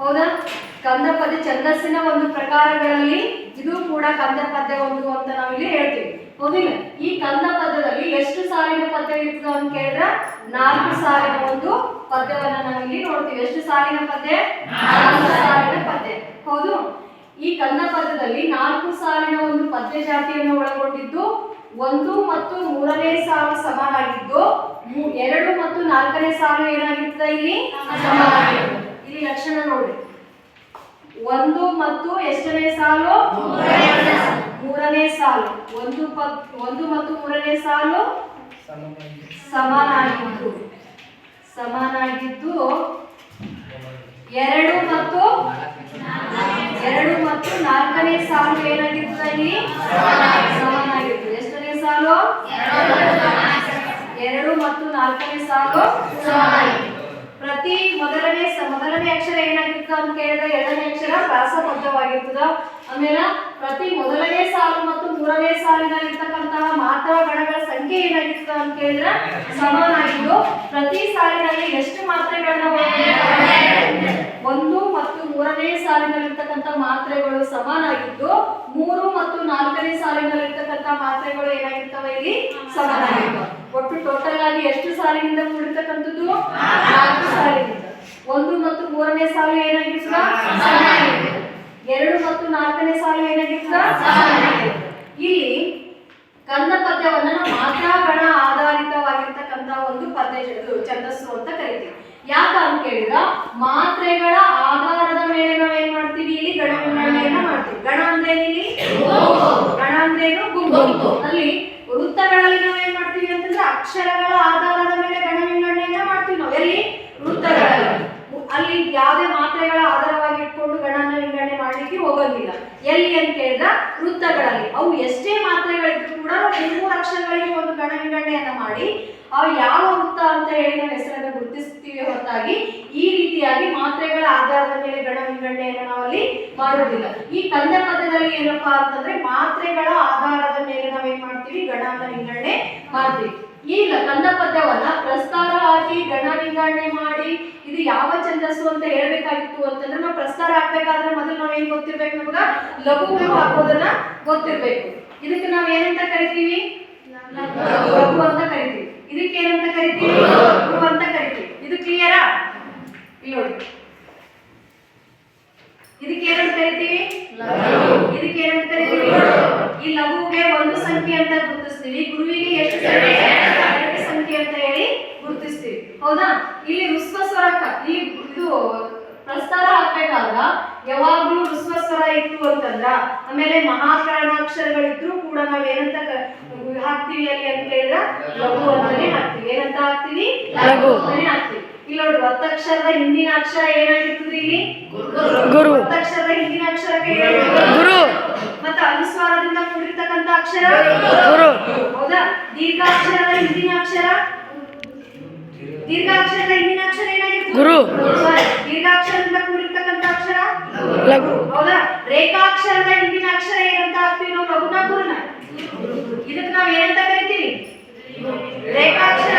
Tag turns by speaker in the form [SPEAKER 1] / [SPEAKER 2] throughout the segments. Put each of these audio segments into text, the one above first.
[SPEAKER 1] ಹೌದಾ? ಕಂದ ಪದ್ಯ ಛಂದಸ್ಸಿನ ಒಂದು ಪ್ರಕಾರಗಳಲ್ಲಿ ಇದು ಕೂಡ ಕಂದ ಪದ್ಯ ಒಂದು ಅಂತ ನಾವಿಲ್ಲಿ ಹೇಳ್ತೀವಿ. ಹೌದಿಲ್ಲ? ಈ ಕಂದ ಪದ್ಯದಲ್ಲಿ ಎಷ್ಟು ಸಾಲಿನ ಪದ್ಯ ಇರ್ತದೆ ಅಂತ ಕೇಳಿದ್ರೆ ನಾಲ್ಕು ಸಾಲಿನ ಒಂದು ಪದ್ಯವನ್ನ ನಾವಿಲ್ಲಿ ನೋಡ್ತೀವಿ. ಎಷ್ಟು ಸಾಲಿನ ಪದ್ಯ? ನಾಲ್ಕು ಸಾಲಿನ ಪದ್ಯ. ಹೌದು? ಈ ಕಂದ ಪದ್ಯದಲ್ಲಿ ನಾಲ್ಕು ಸಾಲಿನ ಒಂದು ಪದ್ಯ ಜಾತಿಯನ್ನು ಒಳಗೊಂಡಿದ್ದು ಒಂದು ಮತ್ತು ಮೂರನೇ ಸಾಲು ಸಮಾನಾಗಿದ್ದು ಎರಡು ಮತ್ತು ನಾಲ್ಕನೇ ಸಾಲು ಏನಾಗಿರ್ತದೆ ಇಲ್ಲಿ? ಸಮಾನಾಗಿರ್ತದೆ. ಒಂದು ಮತ್ತು ಎಷ್ಟನೇ ಸಾಲು? ಮೂರನೇ ಸಾಲು. ಒಂದು ಒಂದು ಮತ್ತು ಮೂರನೇ ಸಾಲು? ಸಮಾನಾಗಿದ್ದು. ಸಮಾನಾಗಿದ್ದು ಎರಡು ಮತ್ತು ಎರಡು ಮತ್ತು ನಾಲ್ಕನೇ ಸಾಲು ಏನಾಗಿತ್ತು ಇಲ್ಲಿ ಸಮಾನಾಗಿರ್ತದೆ ಎಷ್ಟನೇ ಸಾಲು? ಎರಡು ಮತ್ತು ನಾಲ್ಕನೇ ಸಾಲು? ಸಮಾನಾಗಿರ್ತದೆ ಪ್ರತಿ ಮೊದಲನೇ ಮೊದಲನೇ ಅಕ್ಷರ ಏನಾಗಿರ್ತದ ಅಂತ ಕೇಳಿದ್ರೆ ಎರಡನೇ ಅಕ್ಷರ ಪ್ರಾಸಬದ್ಧವಾಗಿರ್ತದ. ಆಮೇಲೆ ಪ್ರತಿ ಮೊದಲನೇ ಸಾಲು ಮತ್ತು ಮೂರನೇ ಸಾಲಿನಲ್ಲಿರ್ತಕ್ಕಂತಹ ಮಾತ್ರ ಗಣಗಳ ಸಂಖ್ಯೆ ಏನಾಗಿರ್ತದ ಅಂತ ಕೇಳಿದ್ರೆ ಸಮಾನಾಗಿದ್ದು ಪ್ರತಿ ಸಾಲಿನಲ್ಲಿ ಎಷ್ಟು ಮಾತ್ರೆಗಳನ್ನ? ಒಂದು ಮತ್ತು ಮೂರನೇ ಸಾಲಿನಲ್ಲಿರ್ತಕ್ಕಂಥ ಮಾತ್ರೆಗಳು ಸಮಾನಾಗಿದ್ದು ಮೂರು ಮತ್ತು ನಾಲ್ಕನೇ ಸಾಲಿನಲ್ಲಿರ್ತಕ್ಕಂಥ ಮಾತ್ರೆಗಳು ಏನಾಗಿರ್ತವೆ ಇಲ್ಲಿ? ಸಮಾನಾಗಿರ್ತವೆ ಒಟ್ಟು ಟೋಟಲ್ ಆಗಿ ಎಷ್ಟು ಸಾಲಿನಿಂದ ಕೂಡಿರ್ತಕ್ಕಂಥದ್ದು? ನಾಲ್ಕು ಸಾಲಿನಿಂದ. ಒಂದು ಮತ್ತು ಮೂರನೇ ಸಾಲು ಏನಾಗಿರ್ತದ? ಎರಡು ಮತ್ತು ನಾಲ್ಕನೇ ಸಾಲು ಏನಾಗಿರ್ತದ? ಇಲ್ಲಿ ಕಂದ ಪದ್ಯವನ್ನ ಮಾತ್ರ ಗಣ ಒಂದು ಪದ್ಯ ಛಂದಸ್ಸು ಅಂತ ಕರಿತೀವಿ. ಯಾಕ ಅಂತ ಕೇಳಿದ್ರ? ಮಾತ್ರೆಗಳ ಆಧಾರದ ಮೇಲೆ ನಾವು ಏನ್ ಮಾಡ್ತೀವಿ ಇಲ್ಲಿ? ಗಣ ಮಾಡ್ತೀವಿ. ಗಣ ಅಂದ್ರೆ ಗಣ ಅಂದ್ರೆ ಗುಂಪು ಅಲ್ಲಿ ವೃತ್ತಗಳಲ್ಲಿ ನಾವ್ ಏನ್ ಮಾಡ್ತೀವಿ ಅಂತಂದ್ರೆ ಅಕ್ಷರಗಳ ಆಧಾರದ ಮೇಲೆ ಗಣ ವಿಂಗಡಣೆಯನ್ನ ಮಾಡ್ತೀವಿ ನಾವು. ಎಲ್ಲಿ? ವೃತ್ತಗಳಲ್ಲಿ. ಅಲ್ಲಿ ಯಾವುದೇ ಮಾತ್ರೆಗಳ ಆಧಾರವಾಗಿ ಇಟ್ಕೊಂಡು ಗಣನ ವಿಂಗಡಣೆ ಮಾಡ್ಲಿಕ್ಕೆ ಹೋಗಂಗಿಲ್ಲ ಎಲ್ಲಿ ಅಂತ ಹೇಳಿದ ವೃತ್ತಗಳಲ್ಲಿ. ಅವು ಎಷ್ಟೇ ಮಾತ್ರೆಗಳಿದ್ರು ಕೂಡ ನಾವು ಮೂರು ಅಕ್ಷರಗಳಿಗೆ ಒಂದು ಗಣ ವಿಂಗಡಣೆಯನ್ನ ಮಾಡಿ, ಅವು ಯಾವ ವೃತ್ತ ಅಂತ ಹೇಳಿ ನಾವು ಹೆಸರನ್ನ ಗುರುತಿಸ್ತೀವಿ ಹೊರತಾಗಿ, ಈ ರೀತಿಯಾಗಿ ಮಾತ್ರೆಗಳ ಆಧಾರದ ಮೇಲೆ ಗಣ ವಿಂಗಡಣೆಯನ್ನು ನಾವಲ್ಲಿ ಮಾಡೋದಿಲ್ಲ. ಈ ಕಂದ ಪದದಲ್ಲಿ ಏನಪ್ಪಾ ಅಂತಂದ್ರೆ ಮಾತ್ರೆಗಳ ಆಧಾರದ ಮೇಲೆ ನಾವೇನ್ ಮಾಡ್ತೀವಿ? ಗಣನ ವಿಂಗಡಣೆ ಮಾಡ್ತೀವಿ. ಈಗ ಕಂದ ಪದ್ಯವನ್ನ ಪ್ರಸ್ತಾರ ಹಾಕಿ ಗಣ ವಿಂಗಡಣೆ ಮಾಡಿ ಇದು ಯಾವ ಛಂದಸ್ಸು ಅಂತ ಹೇಳ್ಬೇಕಾಗಿತ್ತು ಅಂತಂದ್ರೆ ನಾವು ಪ್ರಸ್ತಾರ ಹಾಕ್ಬೇಕಾದ್ರೆ ಮೊದಲು ನಾವ್ ಏನ್ ಗೊತ್ತಿರ್ಬೇಕು ನಮಗ? ಲಘು ಹಾಕೋದನ್ನ ಗೊತ್ತಿರ್ಬೇಕು. ಇದಕ್ಕೆ ನಾವ್ ಏನಂತ ಕರಿತೀವಿ? ಲಘು ಅಂತ ಕರಿತೀವಿ. ಇದಕ್ಕೆ ಏನಂತ ಕರಿತೀವಿ? ಅಂತ ಕರಿತೀವಿ ಇದು ಕ್ಲಿಯರಾ ಇಲ್ಲಿ ನೋಡಿ ಇದಕ್ಕೆ ಏನಂತ ಕರಿತೀವಿ ಇದಕ್ಕೆ ಏನಂತ ಕರಿತೀವಿ ಈ ಲಘುವಿಗೆ ಒಂದು ಸಂಖ್ಯೆ ಅಂತ ಗುರುತಿಸ್ತೀವಿ ಗುರುವಿಗೆ ಎಷ್ಟು ಸಂಖ್ಯೆ ಎರಡು ಸಂಖ್ಯೆ ಅಂತ ಹೇಳಿ ಗುರುತಿಸ್ತೀವಿ ಹೌದಾ? ಇಲ್ಲಿ ಋಸ್ವ ಸ್ವರ ಇಲ್ಲಿ ಇದು ಪ್ರಸ್ತಾರ ಹಾಕ್ಬೇಕಾದ್ರ ಯಾವಾಗ್ಲೂ ಋಸ್ವ ಸ್ವರ ಇತ್ತು ಅಂತಂದ್ರ ಆಮೇಲೆ ಮಹಾಕರಣಾಕ್ಷರಗಳಿದ್ರು ಕೂಡ ನಾವ್ ಏನಂತ ಹಾಕ್ತಿವಿ ಅಲ್ಲಿ ಅಂತ ಹೇಳಿದ್ರ? ಲಘು ಅಂತಾನೆ ಹಾಕ್ತಿವಿ. ಏನಂತ ಹಾಕ್ತಿವಿ?
[SPEAKER 2] ಲಘು.
[SPEAKER 1] ಅಂತಾನೆ ಹಾಕ್ತಿವಿ. ಇಲ್ಲಿ ನೋಡಿ ಒತ್ತಕ್ಷರದ ಹಿಂದಿನ ಅಕ್ಷರ ಏನಾಗಿರ್ತದೆ ಇಲ್ಲಿ?
[SPEAKER 2] ಗುರು.
[SPEAKER 1] ಒತ್ತಕ್ಷರದ ಹಿಂದಿನ ಅಕ್ಷರಕ್ಕೆ
[SPEAKER 2] ಗುರು.
[SPEAKER 1] ಮತ್ತೆ ಅನುಸ್ವಾರದಿಂದ ಕೂಡಿರ್ತಕ್ಕಂಥ ಅಕ್ಷರ?
[SPEAKER 2] ಗುರು.
[SPEAKER 1] ಹೌದಾ? ದೀರ್ಘಾಕ್ಷರದ ಹಿಂದಿನ ಅಕ್ಷರ? ದೀರ್ಘಾಕ್ಷರದ ಹಿಂದಿನ ಅಕ್ಷರ ಏನಾಗಿರ್ತದೆ?
[SPEAKER 2] ಗುರು.
[SPEAKER 1] ದೀರ್ಘಾಕ್ಷರದಿಂದ ಕೂಡಿರ್ತಕ್ಕಂಥ ಅಕ್ಷರ?
[SPEAKER 2] ಲಘು.
[SPEAKER 1] ಹೌದಾ? ರೇಖಾಕ್ಷರದ ಹಿಂದಿನ ಅಕ್ಷರ ಏನಂತ ಹಾಕ್ತೀವಿ ನಾವು? ಲಘುನ ಗುರುನ ಇದಕ್ಕೆ ನಾವು ಏನಂತ ಕರಿತೀವಿ? ರೇಖಾಕ್ಷರ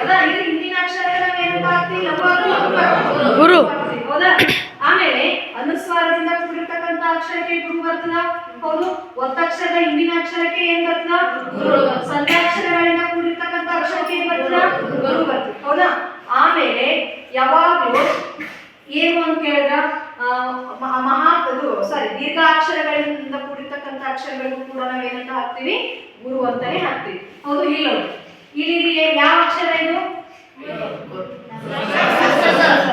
[SPEAKER 1] ಹೌದಾ? ಇದು ಹಿಂದಿನ ಅಕ್ಷರ ನಾವ್ ಏನಂತ ಹಾಕ್ತೀವಿ ಲಘು
[SPEAKER 2] ಗುರು.
[SPEAKER 1] ಹೌದಾ? ಆಮೇಲೆ ಅನುಸ್ವಾರದಿಂದ ಕೂಡಿರ್ತಕ್ಕಂಥ ಅಕ್ಷರಕ್ಕೆ ಗುರು ಬರ್ತದ? ಹೌದು. ಒತ್ತಕ್ಷರದ ಹಿಂದಿನ ಅಕ್ಷರಕ್ಕೆ ಏನ್ ಬರ್ತದ? ಗುರು. ಸಂಧ್ಯಾಕ್ಷರಗಳಿಂದ ಕೂಡಿರ್ತಕ್ಕಂಥ ಅಕ್ಷರಕ್ಕೆ ಏನ್ ಬರ್ತದ? ಗುರು ಬರ್ತದ. ಯಾವಾಗ್ಲೂ ಏನು ಅಂತ ಮ- ಮಹಾ, ಇದು ಸಾರಿ ದೀರ್ಘಾಕ್ಷರಗಳಿಂದ ಕೂಡಿರ್ತಕ್ಕಂಥ ಅಕ್ಷರಗಳಿಗೂ ಕೂಡ ನಾವೇನಂತ ಏನಂತ ಹಾಕ್ತೀವಿ ಗುರು ಅಂತಾನೆ ಹಾಕ್ತೀವಿ ಹೌದು ಇಲ್ಲ. ಇಲ್ಲಿ, ಯಾವ ಅಕ್ಷರ ಇದು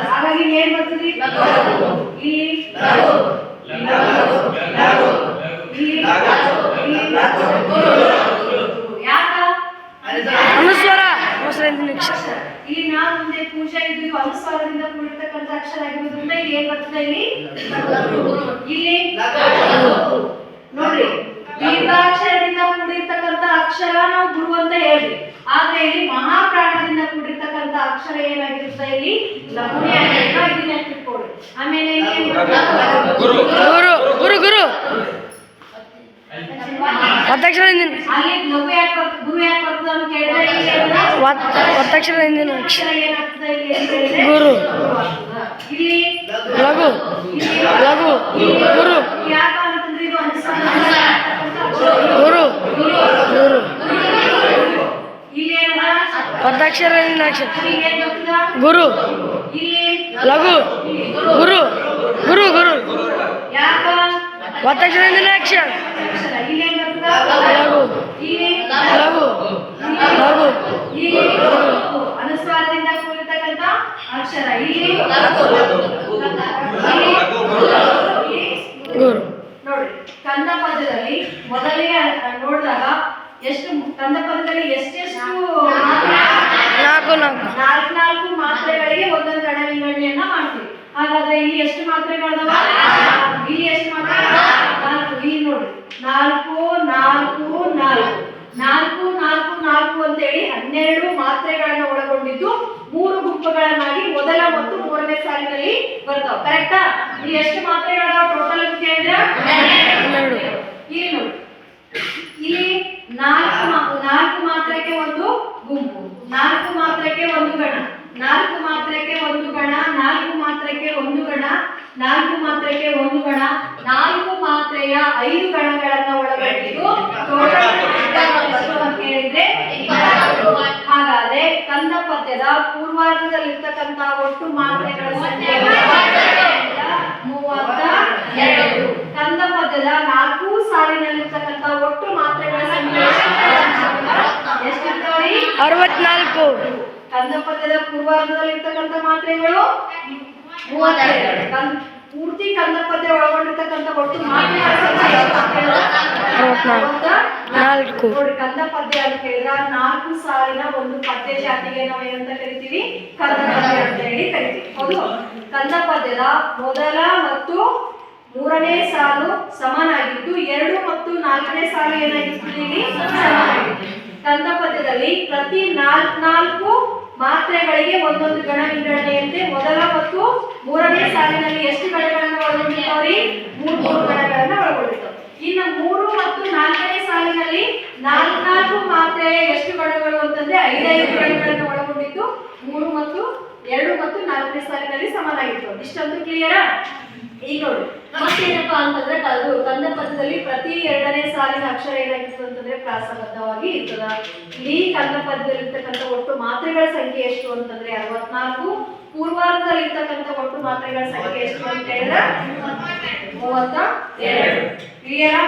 [SPEAKER 1] ಹಾಗಾಗಿ ಇಲ್ಲಿ ಏನ್ ಬರ್ತದೆ ಇಲ್ಲಿ ಇಲ್ಲಿ ಇಲ್ಲಿ ಯಾಕ
[SPEAKER 2] ಅನುಸ್ವರ ಮೊಸರಿಂದ ಅಕ್ಷರ
[SPEAKER 1] ಇಲ್ಲಿ ನಾವು ಪೂಜೆ ಇದು ಅನುಸ್ವಾರದಿಂದ ಕೂಡಿರ್ತಕ್ಕಂಥ ಅಕ್ಷರ ಆಗಿರೋದ್ರಿಂದ ಇಲ್ಲಿ ಏನ್ ಬರ್ತದೆ ಇಲ್ಲಿ? ಇಲ್ಲಿ ನೋಡ್ರಿ ದೀರ್ಘಾಕ್ಷರದಿಂದ ಕೂಡಿರ್ತಕ್ಕಂಥ ಅಕ್ಷರ ನಾವು ಗುರು ಅಂತ ಹೇಳಿ ಆದ್ರೆ ಇಲ್ಲಿ ಮಹಾಪ್ರಾಣದಿಂದ ಕೂಡಿರ್ತಕ್ಕಂಥ ಅಕ್ಷರ ಏನಾಗಿರುತ್ತೆ ಇಲ್ಲಿ? ಲಘುನೇ ಆಗಿರುತ್ತೆ ಇದನ್ನ ನೆನ್ಪಿಟ್ಕೊಳ್ಳಿ ಆಮೇಲೆ
[SPEAKER 2] ಗುರು ಗುರು ಗುರು
[SPEAKER 1] ಅಲ್ಲಿ ಲಘು ಯಾಕೆ ಗುರು ಯಾಕೆ ಬರ್ತದೆ ಅಂತ ಕೇಳಿದ್ರೆ ಇಲ್ಲಿ
[SPEAKER 2] ಒತ್ತಕ್ಷರ ಹಿಂದಿನ ಅಕ್ಷರ
[SPEAKER 1] ಅಕ್ಷರ ಏನಾಗ್ತದೆ ಇಲ್ಲಿ ಅಂತ ಹೇಳಿದ್ರೆ
[SPEAKER 2] ಗುರು
[SPEAKER 1] ಇಲ್ಲಿ
[SPEAKER 2] ಲಘು ಲಘು ಗುರು
[SPEAKER 1] ಯಾಕ ಅಂತಂದ್ರೆ ಇದು ಅನುಸ್ವಾರ
[SPEAKER 2] ಗುರು ಗುರು
[SPEAKER 1] ಇಲ್ಲಿ ಏನದ
[SPEAKER 2] ಒತ್ತಕ್ಷರ ಹಿಂದಿನ ಅಕ್ಷರ
[SPEAKER 1] ಇಲ್ಲಿ ಏನ್ ಬರ್ತದ
[SPEAKER 2] ಗುರು
[SPEAKER 1] ಇಲ್ಲಿ
[SPEAKER 2] ಲಘು ಗುರು ಗುರು ಗುರು
[SPEAKER 1] ಯಾಕ
[SPEAKER 2] ಒತ್ತಕ್ಷರ ಹಿಂದಿನ ಅಕ್ಷರ
[SPEAKER 1] ಅಕ್ಷರ ಇಲ್ಲಿ ಏನ್ ಬರ್ತದ
[SPEAKER 2] ಲಘು
[SPEAKER 1] ಇಲ್ಲಿ
[SPEAKER 2] ಲಘು ಲಘು
[SPEAKER 1] ಇಲ್ಲಿ ಅನುಸ್ವಾರದಿಂದ ಕೂಡಿರ್ತಕ್ಕಂಥ ಅಕ್ಷರ ಇಲ್ಲಿ ನೋಡಿ ಕಂದ ಪದದಲ್ಲಿ ಮೊದಲೇ ನೋಡಿದಾಗ ಎಷ್ಟು ಕಂದ ಪದದಲ್ಲಿ ಎಷ್ಟೆಷ್ಟು
[SPEAKER 2] ನಾಲ್ಕು ನಾಲ್ಕು.
[SPEAKER 1] ನಾಲ್ಕು ನಾಲ್ಕು ಮಾತ್ರೆಗಳಿಗೆ ಒಂದೊಂದು ಕಡೆ ವಿಂಗಡಣೆಯನ್ನ ಮಾಡ್ತೀವಿ. ಹಾಗಾದ್ರೆ ಇಲ್ಲಿ ಎಷ್ಟು ಮಾತ್ರೆಗಳದಾವ? ಇಲ್ಲಿ ಎಷ್ಟು ಮಾತ್ರೆ ನಾಲ್ಕು. ಇಲ್ಲಿ ನೋಡಿ ನಾಲ್ಕು ನಾಲ್ಕು ನಾಲ್ಕು. ನಾಲ್ಕು ನಾಲ್ಕು ನಾಲ್ಕು ಅಂತೇಳಿ ಹನ್ನೆರಡು ಮಾತ್ರೆಗಳನ್ನ ಒಳಗೊಂಡಿದ್ದು ಮೂರು ಗುಂಪುಗಳನ್ನಾಗಿ ಮೊದಲ ಮತ್ತು ಮೂರನೇ ಸಾಲಿನಲ್ಲಿ ಬರ್ತಾವ. ಕರೆಕ್ಟಾ ಇಲ್ಲಿ ಎಷ್ಟು ಮಾತ್ರೆಗಳ ಟೋಟಲ್ ಅಂತ ಕೇಳಿದ್ರೆ? ಇಲ್ಲಿ ನೋಡಿ. ಇಲ್ಲಿ ನಾಲ್ಕು ನಾಲ್ಕು ಮಾತ್ರಕ್ಕೆ ಒಂದು ಗುಂಪು ನಾಲ್ಕು ಮಾತ್ರಕ್ಕೆ ಒಂದು ಗಣ ನಾಲ್ಕು ಮಾತ್ರಕ್ಕೆ ಒಂದು ಗಣ ನಾಲ್ಕು ಮಾತ್ರಕ್ಕೆ ಒಂದು ಗಣ ನಾಲ್ಕು ಮಾತ್ರಕ್ಕೆ ಒಂದು ಗಣ ನಾಲ್ಕು ಮಾತ್ರೆಯ ಐದು ಗಣಗಳನ್ನ ಒಳಗೊಂಡಿದ್ದು ಟೋಟಲ್ ಅಂತ ಹೇಳಿದ್ರೆ ಹಾಗಾದ್ರೆ ಕಂದ ಪದ್ಯದ ಪೂರ್ವಾರ್ಧದಲ್ಲಿರ್ತಕ್ಕಂಥ ಒಟ್ಟು ಮಾತ್ರೆಗಳ ಸಂಖ್ಯೆ ಮೂವತ್ತ ಎರಡು. ಕಂದ ಪದ್ಯದ ನಾಲ್ಕು ಸಾಲಿನಲ್ಲಿರ್ತಕ್ಕಂಥ ಒಟ್ಟು ಮಾತ್ರೆಗಳ ಸಂಖ್ಯೆ ಎಷ್ಟಿರ್ತಾವ್ರಿ
[SPEAKER 2] ಅರವತ್ನಾಲ್ಕು.
[SPEAKER 1] ಕಂದ ಪದ್ಯದ ಪೂರ್ವಾರ್ಧದಲ್ಲಿರ್ತಕ್ಕಂಥ ಮಾತ್ರೆಗಳು ಮೂವತ್ತೆರಡು. ಪೂರ್ತಿ ಕಂದ ಪದ್ಯ ಒಳಗೊಂಡಿರ್ತಕ್ಕಂಥ ಒಟ್ಟು ಮಾತ್ರೆಗಳ ಸಂಖ್ಯೆ
[SPEAKER 2] ನಾಲ್ಕು.
[SPEAKER 1] ಕಂದ ಪದ್ಯ ಅಂತ ಹೇಳಿದ್ರೆ, ನಾಲ್ಕು ಸಾಲಿನ ಒಂದು ಪದ್ಯ ಜಾತಿಗೆ ನಾವೇನಂತ ಕರಿತೀವಿ? ಕಂದ ಪದ್ಯ ಅಂತ ಹೇಳಿ ಕರಿತೀವಿ. ಹೌದು? ಕಂದ ಪದ್ಯದ ಮೊದಲ ಮತ್ತು ಮೂರನೇ ಸಾಲು ಸಮನಾಗಿದ್ದು, ಎರಡು ಮತ್ತು ನಾಲ್ಕನೇ ಸಾಲು ಏನಾಗಿತ್ತು ಇಲ್ಲಿ ಸಮನಾಗಿತ್ತು. ಕಂದ ಪದ್ಯದಲ್ಲಿ ಪ್ರತಿ ನಾಲ್ಕು ನಾಲ್ಕು ಮಾತ್ರೆಗಳಿಗೆ ಒಂದೊಂದು ಗಣ ವಿಂಗಡಣೆಯಂತೆ ಮೊದಲ ಮತ್ತು ಮೂರನೇ ಸಾಲಿನಲ್ಲಿ ಎಷ್ಟು ಗಣಗಳನ್ನು ಒಳಗೊಂಡಿರ್ತಾವ್ರಿ? ಮೂರು ಮೂರು ಗಣಗಳನ್ನ ಒಳಗೊಂಡಿರ್ತಾವ ಇನ್ನು ಮೂರು ಮತ್ತು ನಾಲ್ಕನೇ ಸಾಲಿನಲ್ಲಿ ನಾಲ್ಕು ನಾಲ್ಕು ಮಾತ್ರೆ ಎಷ್ಟು ಗಣಗಳು ಅಂತಂದ್ರೆ ಐದೈದು ಗಣಗಳನ್ನು ಒಳಗೊಂಡಿದ್ದು. ಮೂರು ಮತ್ತು ಎರಡು ಮತ್ತು ನಾಲ್ಕನೇ ಸಾಲಿನಲ್ಲಿ ಸಮನಾಗಿತ್ತು. ಇಷ್ಟಂತೂ ಕ್ಲಿಯರಾ ಈಗ ಮತ್ತೇನಪ್ಪಾ ಅಂತಂದ್ರೆ ಅದು ಕಂದ ಪದ್ಯದಲ್ಲಿ ಪ್ರತಿ ಎರಡನೇ ಸಾಲಿನ ಅಕ್ಷರ ಏನಾಗಿತ್ತು ಅಂತಂದ್ರೆ ಪ್ರಾಸಬದ್ಧವಾಗಿ ಇರ್ತದ. ಇಲ್ಲಿ ಕಂದ ಪದ್ಯದಲ್ಲಿ ಇರ್ತಕ್ಕಂಥ ಒಟ್ಟು ಮಾತ್ರೆಗಳ ಸಂಖ್ಯೆ ಎಷ್ಟು ಅಂತಂದ್ರೆ ಅರವತ್ನಾಲ್ಕು. ಪೂರ್ವಾರ್ಧದಲ್ಲಿ ಇರ್ತಕ್ಕಂಥ ಒಟ್ಟು ಮಾತ್ರೆಗಳ ಸಂಖ್ಯೆ ಎಷ್ಟು ಅಂತ ಹೇಳಿದ್ರೆ? ಮೂವತ್ತ ಎರಡು ಕ್ಲಿಯರಾ